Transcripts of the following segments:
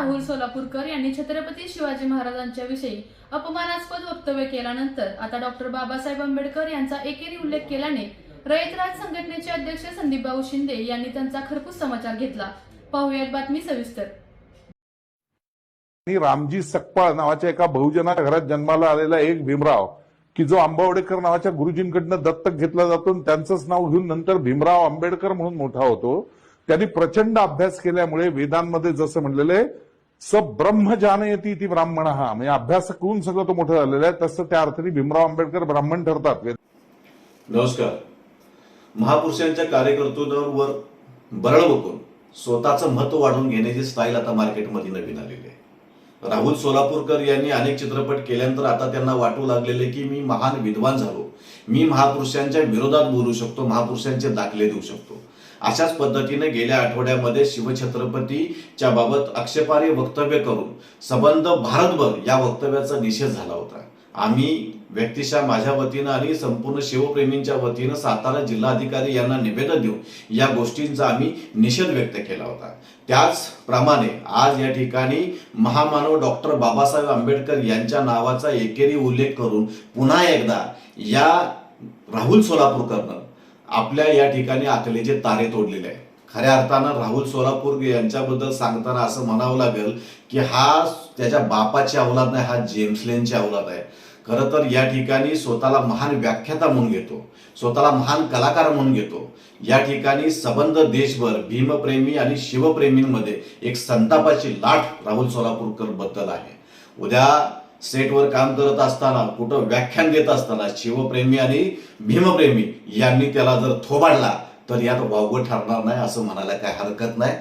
राहुल सोलापूरकर यांनी छत्रपती शिवाजी महाराजांच्या विषयी अपमानास्पद वक्तव्य केल्यानंतर आता डॉक्टर बाबासाहेब आंबेडकर यांचा एकेरी उल्लेख केल्याने रयतराज संघटनेचे अध्यक्ष संदीप भाऊ शिंदे यांनी त्यांचा खरपूस समाचार घेतला. पाहुयात बातमी सविस्तर. रामजी सकपाळ नावाच्या एका बहुजना घरात जन्माला आलेला एक भीमराव की जो आंबावडेकर नावाच्या गुरुजींकडनं दत्तक घेतला जातो त्यांचंच नाव घेऊन नंतर भीमराव आंबेडकर म्हणून मोठा होतो त्यांनी प्रचंड अभ्यास केल्यामुळे वेदांमध्ये जसं म्हणलेलं आहे स ब्रह्म जानयती ती ब्राह्मण. हा म्हणजे अभ्यास करून सगळं तो मोठं झालेलं आहे. तसं त्या अर्थाने भीमराव आंबेडकर ब्राह्मण ठरतात. नमस्कार. महापुरुषांच्या कार्यकर्तृत्वावर बरळ बघून स्वतःचं महत्त्व वाढवून घेण्याची स्टाईल आता मार्केटमध्ये नवीन आलेली आहे. राहुल सोलापूरकर यांनी अनेक चित्रपट केल्यानंतर आता त्यांना वाटू लागलेले की मी महान विद्वान झालो. मी महापुरुषांच्या विरोधात बोलू शकतो महापुरुषांचे दाखले देऊ शकतो. अशाच पद्धतीने गेल्या आठवड्यामध्ये शिवछत्रपतीच्या बाबत आक्षेपार्ह वक्तव्य करून संबंध भारतभर या वक्तव्याचा निषेध झाला होता. आम्ही व्यक्तिशः माझ्या वतीनं आणि संपूर्ण शिवप्रेमींच्या वतीनं सातारा जिल्हाधिकारी यांना निवेदन देऊन या गोष्टींचा आम्ही निषेध व्यक्त केला होता. त्याचप्रमाणे आज या ठिकाणी महामानव डॉक्टर बाबासाहेब आंबेडकर यांच्या नावाचा एकेरी उल्लेख करून पुन्हा एकदा या राहुल सोलापूरकरनं आपल्या या ठिकाणी आकलेचे तारे तोडलेले आहे खऱ्या अर्थानं राहुल सोलापूर यांच्याबद्दल सांगताना असं म्हणावं लागेल की हा त्याच्या बापाची अवलाद नाही हा जेम्सलेनची अवलाद आहे. खरं तर या ठिकाणी स्वतःला महान व्याख्याता म्हणून घेतो स्वतःला महान कलाकार म्हणून घेतो. या ठिकाणी सबंध देशभर भीमप्रेमी आणि शिवप्रेमींमध्ये एक संतापाची लाट राहुल सोलापूरकरबद्दल आहे. उद्या सेटवर काम करत असताना कुठं व्याख्यान देत असताना शिवप्रेमी आणि भीमप्रेमी यांनी त्याला जर थोबाडला तर यात वावगं ठरणार नाही असं म्हणायला काय हरकत नाही.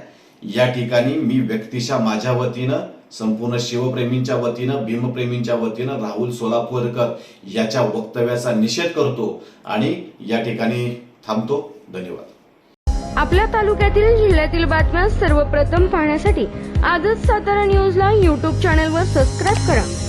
या ठिकाणी मी व्यक्तिशः माझ्या वतीनं संपूर्ण शिवप्रेमींच्या वतीनं भीमप्रेमींच्या वतीनं राहुल सोलापूरकर याच्या वक्तव्याचा निषेध करतो आणि या ठिकाणी थांबतो. धन्यवाद. आपल्या तालुक्यातील जिल्ह्यातील बातम्या सर्वप्रथम पाहण्यासाठी आजच सातारा न्यूजला यूट्यूब चॅनलवर सबस्क्राईब करा.